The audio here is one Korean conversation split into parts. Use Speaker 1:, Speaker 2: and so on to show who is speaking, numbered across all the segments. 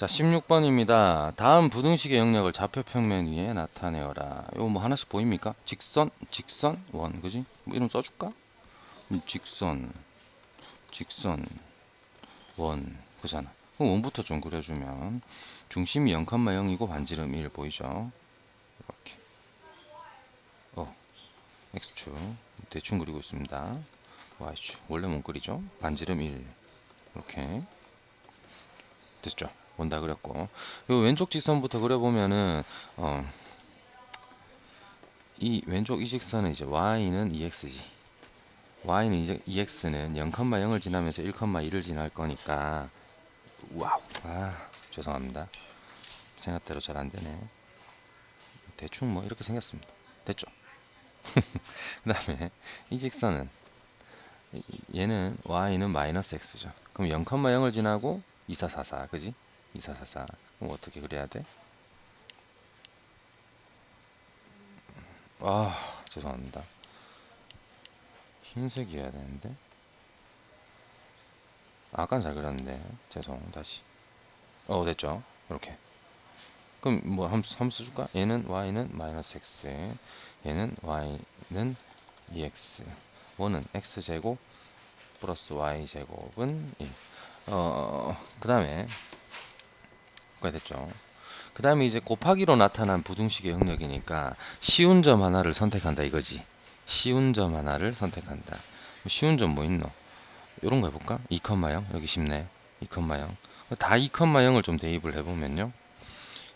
Speaker 1: 자, 16번입니다. 다음 부등식의 영역을 좌표 평면 위에 나타내어라. 이거 뭐 하나씩 보입니까? 직선, 직선, 원, 그지? 뭐 이름 써줄까? 음, 직선, 직선, 원, 그잖아. 그럼 원부터 좀 그려주면 중심이 0,0이고 반지름 1 보이죠? 이렇게. 어, x축 대충 그리고 있습니다. y축 원래 못 그리죠? 반지름 1 이렇게 됐죠? 원다 그렸고. 요 왼쪽 직선부터 그려보면은 어, 이 왼쪽 이 직선은 이제 y는 2x지 y는 이제 2x는 0,0을 지나면서 1,2를 지날 거니까. 와우. 아 죄송합니다. 생각대로 잘 안되네. 대충 뭐 이렇게 생겼습니다. 됐죠? 그 다음에 이 직선은 이- 얘는 y는 마이너스 x죠. 그럼 0,0을 지나고 2444 그지 2444 그럼 어떻게 그려야 돼? 아 죄송합니다. 흰색이어야 되는데? 아깐 잘 그렸는데. 죄송 다시. 어 됐죠? 이렇게. 그럼 뭐 함수, 함수 줄까? 얘는 y는 마이너스 x 얘는 y는 2x 원은 x제곱 플러스 y제곱은 1 어, 그 다음에 그게 됐죠 그 다음에 이제 곱하기로 나타난 부등식의 영역이니까 쉬운 점 하나를 선택한다 이거지 쉬운 점 하나를 선택한다 쉬운 점 뭐 있노? 요런 거 해볼까? 2,0 여기 쉽네 2,0 다 2,0을 좀 대입을 해보면요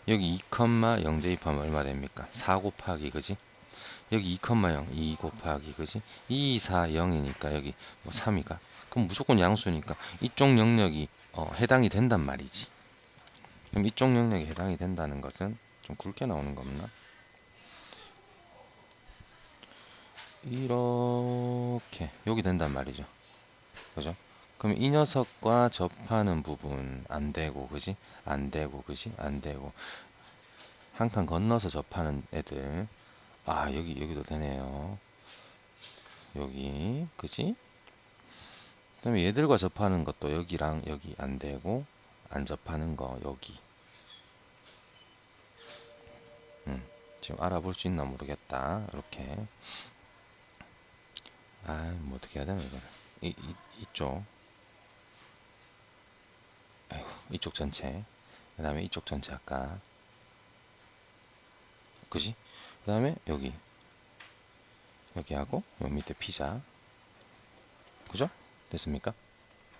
Speaker 1: 여기 2,0 대입하면 얼마 됩니까? 4 곱하기 그지? 여기 2,0 2 곱하기 그지? 2, 4, 0이니까 여기 뭐 3이가 그럼 무조건 양수니까 이쪽 영역이 어, 해당이 된단 말이지 그럼 이쪽 영역이 해당이 된다는 것은 좀 굵게 나오는 거 없나? 이렇게 여기 된단 말이죠 그죠? 그럼 이 녀석과 접하는 부분 안 되고 그지? 안 되고 그지? 안 되고 한 칸 건너서 접하는 애들 아 여기 여기도 되네요 여기 그지? 그다음에 얘들과 접하는 것도 여기랑 여기 안 되고 안 접하는 거 여기. 음, 지금 알아볼 수 있나 모르겠다. 이렇게. 아뭐 어떻게 해야 되나 이거는 이, 이, 이쪽. 아이고 이쪽 전체. 그 다음에 이쪽 전체 아까. 그지? 그 다음에 여기. 여기 하고 요 밑에 피자. 그죠? 됐습니까?